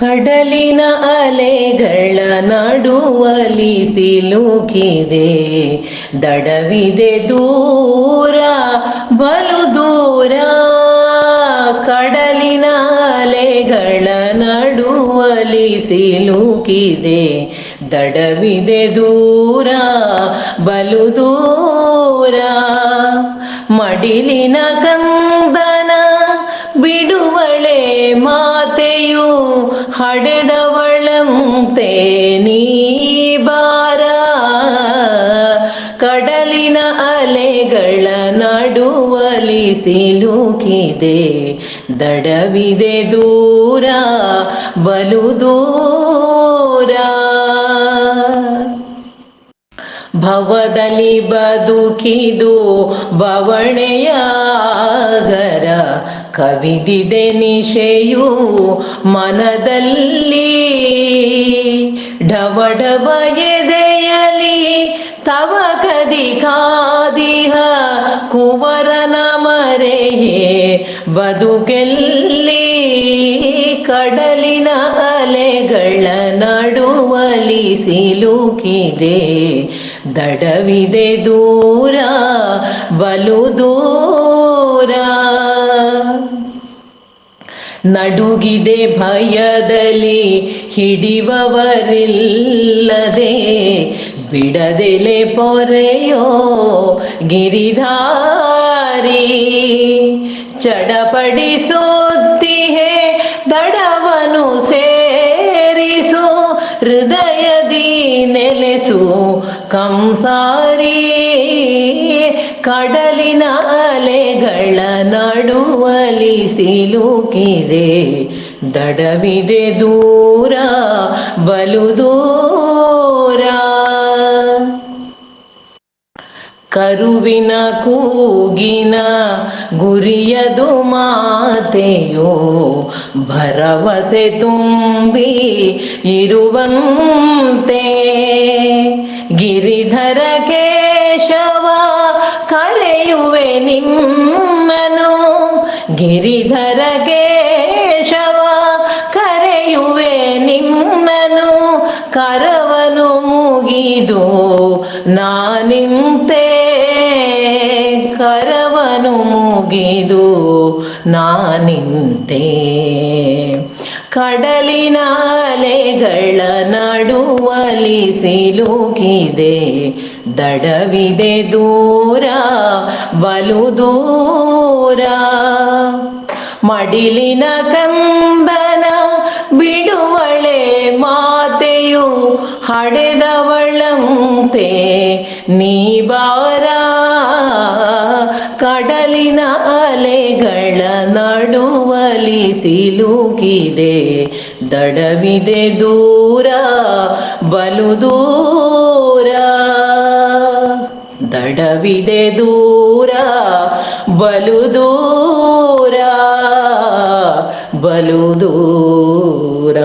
ಕಡಲಿನ ಅಲೆಗಳ ನಡುವಲಿ ಸಿಲುಕಿದೆ. ದಡವಿದೆ ದೂರ, ಬಲು ದೂರ. ಕಡಲಿನ ಅಲೆಗಳ ನಡುವಲಿ ಸಿಲುಕಿದೆ. ದಡವಿದೆ ದೂರ, ಬಲು ದೂರ. ಮಡಿಲಿನ ಕಂದನ ಮಾತೆಯು ಹಡೆದವಳಂತೆ ನೀ ಬಾರ. ಕಡಲಿನ ಅಲೆಗಳ ನಡುವಲಿ ಸಿಲುಕಿದೆ, ದಡವಿದೆ ದೂರ, ಬಲು ದೂರ. ಭವದಲ್ಲಿ ಬದುಕಿದು ಬವಣೆಯಾಗರ ಕವಿದಿದೆ ನಿಶೆಯು ಮನದಲ್ಲಿ. ಢವಢವ ಎದೆಯಲಿ ತವ ಕದಿ ಕಾದಿಹ ಕುವರನ ಮರೆಯೇ ಬದುಕೆಲ್ಲಿ ಕಡಲಿನ ಅಲೆಗಳ ನಡುವಲಿ ಸಿಲುಕಿದೆ ದಡವಿದೆ ದೂರ ಬಲು ದೂರ. ನಡುಗಿದೆ ಭಯದಲ್ಲಿ ಹಿಡಿಯುವವರಿಲ್ಲದೆ ಬಿಡದೆಲೆ ಪೊರೆಯೋ ಗಿರಿಧಾರಿ ಚಡಪಡಿಸುತ್ತಿಹೆ ದಡವನು ಸೇರಿಸು ಹೃದಯದಿ ನೆಲೆಸು ಕಂಸಾರಿ ಕಡಲಿನ ಅಲೆಗಳ ನಡುವಲಿ ಸಿಲುಕಿದೆ. ದಡವಿದೆ ದೂರ, ಬಲು ದೂರ. ಕರುವಿನ ಕೂಗಿನ ಗುರಿಯದು ಮಾತೆಯೋ, ಭರವಸೆ ತುಂಬಿ ಇರುವಂತೆ. ಗಿರಿಧರ ಕೇಶವ ಕರೆಯುವೆ ನಿಮ್ಮನು ಗಿರಿಧರ ಕೇಶವ ಕರೆಯುವೆ ನಿಮ್ಮನು ಕರವನು ಮುಗಿದು ನಾನಿಂತೆ, ಕರವನು ಮುಗಿದು ನಾನಿಂತೆ. ಕಡಲಿನ ಅಲೆಗಳ ನಡುವಲಿ ಸಿಲುಕಿದೆ ದಡವಿದೆ ದೂರ, ಬಲು ದೂರ. ಮಡಿಲಿನ ಕಂಬನ ಬಿಡುವಳೆ ಮಾತೆಯು ಹಡೆದವಳಂತೆ. ನೀ ಬಾರ ಕಡಲಿನ ಅಲೆಗಳ ನಡುವಲಿ ಸಿಲುಕಿದೆ. ದಡವಿದೆ ದೂರ, ಬಲು ದೂರ. ದಡವಿದೆ ದೂರ ಬಲು ದೂರ ಬಲು ದೂರ